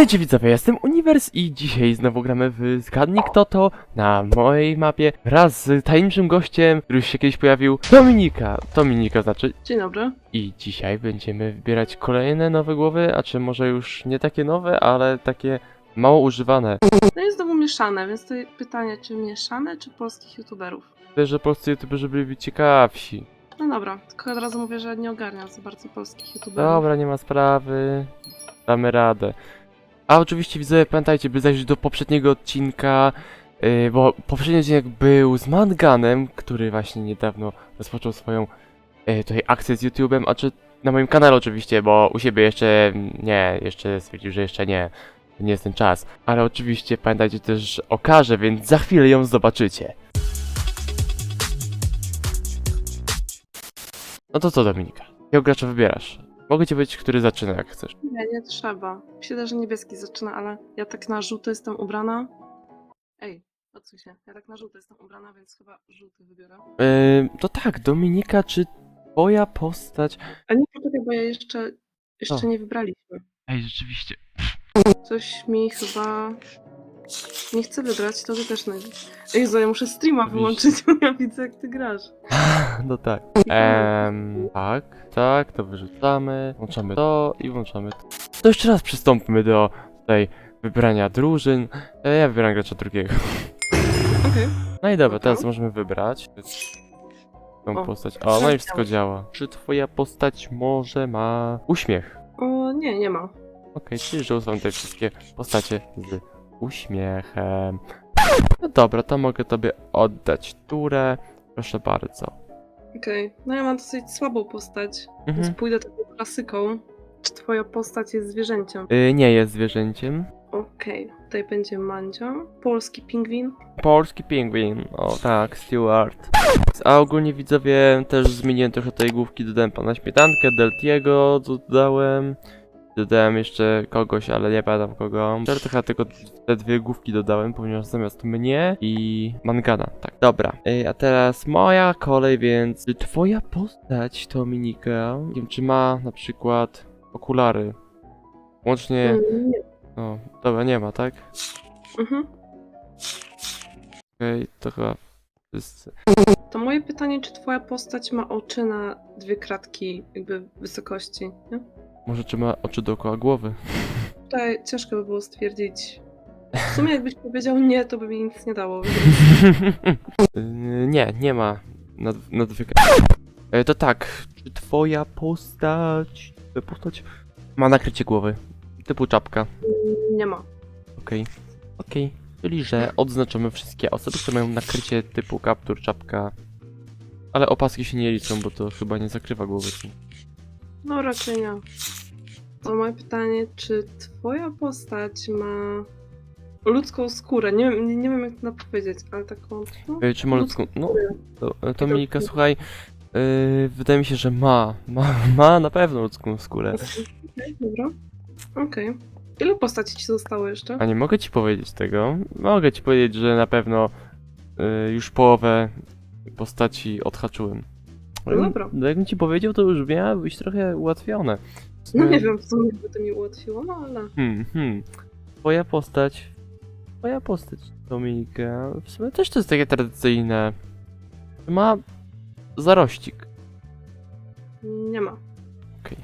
Witajcie widzowie, jestem Univers i dzisiaj znowu gramy w Zgadnij Kto To na mojej mapie wraz z tajemniczym gościem, który już się kiedyś pojawił, Dominika. Dominika znaczy. Dzień dobry. I dzisiaj będziemy wybierać kolejne nowe głowy, a czy może już nie takie nowe, ale takie mało używane. No jest znowu mieszane, więc to pytanie, czy mieszane, czy polskich youtuberów? Myślę, że polscy youtuberzy byliby ciekawsi. No dobra, tylko od razu mówię, że nie ogarniam za bardzo polskich youtuberów. Dobra, nie ma sprawy. Damy radę. A oczywiście widzowie, pamiętajcie, by zajrzeć do poprzedniego odcinka, yy, bo poprzedni odcinek był z Manganem, który właśnie niedawno rozpoczął swoją yy, tutaj akcję z YouTube'em, a czy na moim kanale oczywiście, bo u siebie jeszcze nie, jeszcze stwierdził, że jeszcze nie, nie jest ten czas. Ale oczywiście pamiętajcie też że okaże, więc za chwilę ją zobaczycie. No to co Dominika? Jakiego gracza wybierasz? Mogę ci powiedzieć, który zaczyna jak chcesz. Nie, nie trzeba. Myślę, że niebieski zaczyna, ale ja tak na żółto jestem ubrana. Ej, odsuń się. Ja tak na żółto jestem ubrana, więc chyba żółty wybiorę. Yy, to tak, Dominika, czy twoja postać... A nie, poczekaj, bo ja jeszcze, jeszcze O. nie wybraliśmy. Ej, rzeczywiście. Coś mi chyba nie chce wybrać, to ty też nie. Ej, Zo, ja muszę streama wyłączyć, bo ja widzę jak ty grasz. No tak. Ehm, tak, tak, to wyrzucamy. Włączamy to i włączamy to. To jeszcze raz przystąpmy do tutaj wybrania drużyn. E, ja wybieram gracza drugiego. Okej. No i dobra, teraz możemy wybrać tą O, postać. O, no i wszystko działa. działa. Czy twoja postać może ma uśmiech? O, nie, nie ma. Okej, czyli że usuwam te wszystkie postacie z uśmiechem. No dobra, to mogę tobie oddać turę. Proszę bardzo. Okej, no ja mam dosyć słabą postać, więc Mhm. pójdę taką klasyką. Czy twoja postać jest zwierzęciem? Y, nie jest zwierzęciem. Okej, tutaj będzie Mandzio, polski pingwin. Polski pingwin. O tak, Stewart. A ogólnie widzowie też zmieniłem trochę tej główki, dodałem pana śmietankę, Deltiego dodałem. Dodałem jeszcze kogoś, ale nie pamiętam kogo. Teraz trochę tylko te dwie główki dodałem, ponieważ zamiast mnie i Mangana. Tak, dobra. Ej, a teraz moja kolej, więc czy twoja postać, Dominika, nie wiem, czy ma na przykład okulary? Łącznie... Mm, nie. O, dobra, nie ma, tak? Mhm. Okej, to chyba wszyscy. To moje pytanie, czy twoja postać ma oczy na dwie kratki jakby wysokości, nie? Może czy ma oczy dookoła głowy? Tutaj ciężko by było stwierdzić. W sumie jakbyś powiedział nie, to by mi nic nie dało. Nie, nie ma nad, nadwyka. E, to tak, czy twoja postać... twoja postać ma nakrycie głowy? Typu czapka. Nie ma. Okej. Okej. Czyli, że odznaczamy wszystkie osoby, które mają nakrycie typu kaptur, czapka. Ale opaski się nie liczą, bo to chyba nie zakrywa głowy. No raczej nie. To moje pytanie, czy twoja postać ma ludzką skórę? Nie, wiem- nie, wiem jak to powiedzieć, ale taką... No, E, czy ma ludzką... No, skórę. to, e, to Milka, słuchaj. Yy, wydaje mi się, że ma. Ma, ma na pewno ludzką skórę. Okej, dobra. Okej. Ile postaci ci zostało jeszcze? A nie mogę ci powiedzieć tego. Mogę ci powiedzieć, że na pewno y, już połowę postaci odhaczyłem. No dobra. No Jakbym ci powiedział, to już miało być trochę ułatwione. No nie wiem, w sumie by to mi ułatwiło, no ale... Hmm, hmm. Twoja postać. Twoja postać, Dominika. W sumie też to jest takie tradycyjne. Ma zarościk. Nie ma. Okej.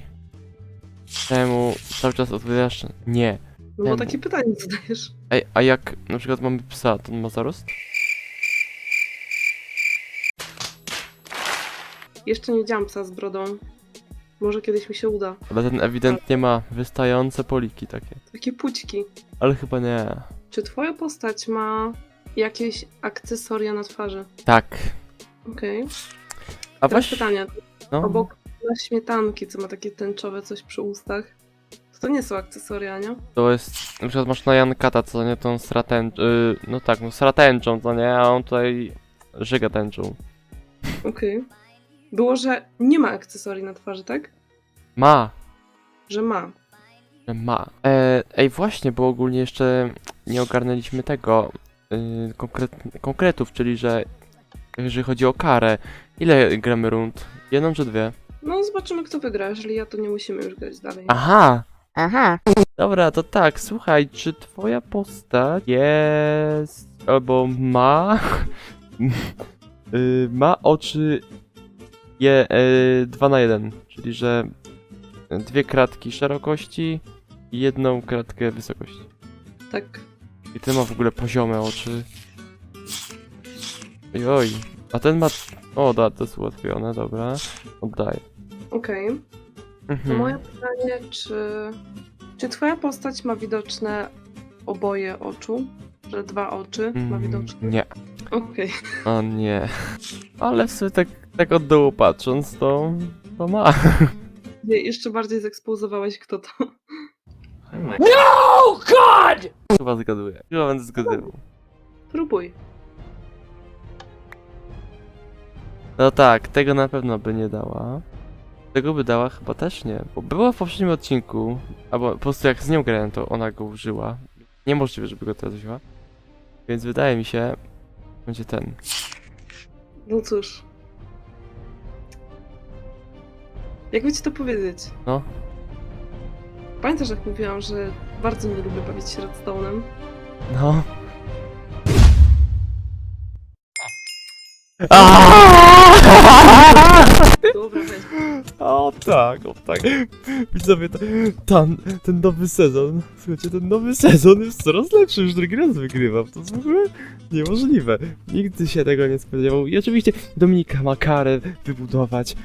Czemu cały czas odpowiadasz? Nie. No bo takie pytanie zadajesz. Ej, a jak na przykład mamy psa, to on ma zarost? Jeszcze nie widziałam psa z brodą. Może kiedyś mi się uda. Ale ten ewidentnie ma wystające poliki takie. Takie pućki. Ale chyba nie. Czy twoja postać ma jakieś akcesoria na twarzy? Tak. Okej. A Teraz weź... pytanie. No, Obok na śmietanki, co ma takie tęczowe coś przy ustach. To, to nie są akcesoria, nie? to jest... Na przykład masz na Jankata, co nie, tą stratęcz... Yy, no tak, no stratęczą, co nie, a on tutaj żyga tęczą. Okej. Było, że nie ma akcesorii na twarzy, tak? Ma. Że ma. że Ma. E, ej, właśnie, bo ogólnie jeszcze nie ogarnęliśmy tego yy, konkret, konkretów, czyli że jeżeli chodzi o karę, ile gramy rund? Jedną czy dwie? No zobaczymy kto wygra. Jeżeli ja, to nie musimy już grać dalej. Aha! Aha. Dobra, to tak, słuchaj, czy twoja postać jest albo ma y, ma oczy je y, 2 na 1, czyli że dwie kratki szerokości i jedną kratkę wysokości. Tak. I ten ma w ogóle poziome oczy. Oj, a ten ma... O, da, to jest ułatwione, dobra. Oddaję. Okej. To Mhm. moje pytanie, czy... Czy twoja postać ma widoczne oboje oczu? Że dwa oczy ma Mm, widoczne? Nie. Okej. O nie. Ale w sumie tak, tak od dołu patrząc, to, to ma. Nie, Jeszcze bardziej zekspozowałeś kto to. Chyba zgaduję. Chyba będę zgadywał. Próbuj. No tak, tego na pewno by nie dała. Tego by dała chyba też nie. Bo była w poprzednim odcinku, albo po prostu jak z nią grałem, to ona go użyła. Niemożliwe, żeby go teraz wzięła. Więc wydaje mi się, będzie ten. No cóż. Jakby ci to powiedzieć? No. Pamiętasz jak mówiłam, że bardzo nie lubię bawić się redstone'em? No. Dobra, weź. O tak, o tak. Widzowie, ta- ten, ten nowy sezon, słuchajcie, ten nowy sezon jest coraz lepszy, już drugi raz wygrywam, to jest w ogóle niemożliwe. Nigdy się tego nie spodziewał. I oczywiście Dominika ma karę wybudować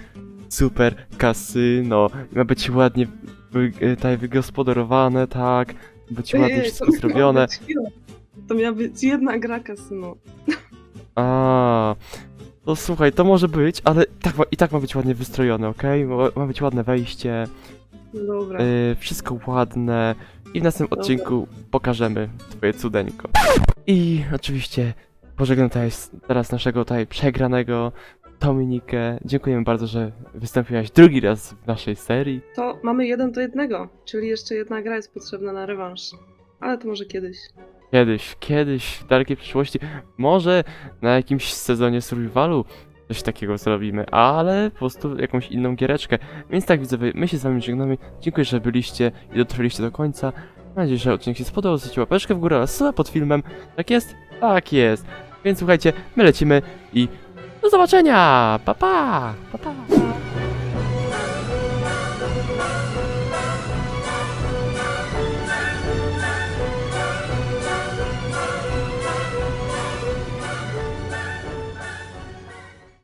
super kasyno, ma być ładnie wy, e, tutaj wygospodarowane, tak, być ładnie Ej, wszystko to miała zrobione. być chwila. To miała być jedna gra kasyno. A, to słuchaj, to może być, ale tak, ma- i tak ma być ładnie wystrojone, okej? Ma, ma być ładne wejście, Dobra. y, wszystko ładne i w następnym Dobra. odcinku pokażemy twoje cudeńko. I oczywiście pożegnam s- teraz naszego tutaj przegranego Dominikę. Dziękujemy bardzo, że wystąpiłaś drugi raz w naszej serii. To mamy jeden do jednego, czyli jeszcze jedna gra jest potrzebna na rewanż. Ale to może kiedyś. Kiedyś, kiedyś, w dalekiej przyszłości, może na jakimś sezonie survivalu coś takiego zrobimy, ale po prostu jakąś inną giereczkę. Więc tak widzowie, my się z wami żegnamy. Dziękuję, że byliście i dotrwaliście do końca. Mam nadzieję, że odcinek się spodobał. Zostawcie łapeczkę w górę oraz suba pod filmem. Tak jest? Tak jest. Więc słuchajcie, my lecimy i do zobaczenia! Pa pa! Pa pa!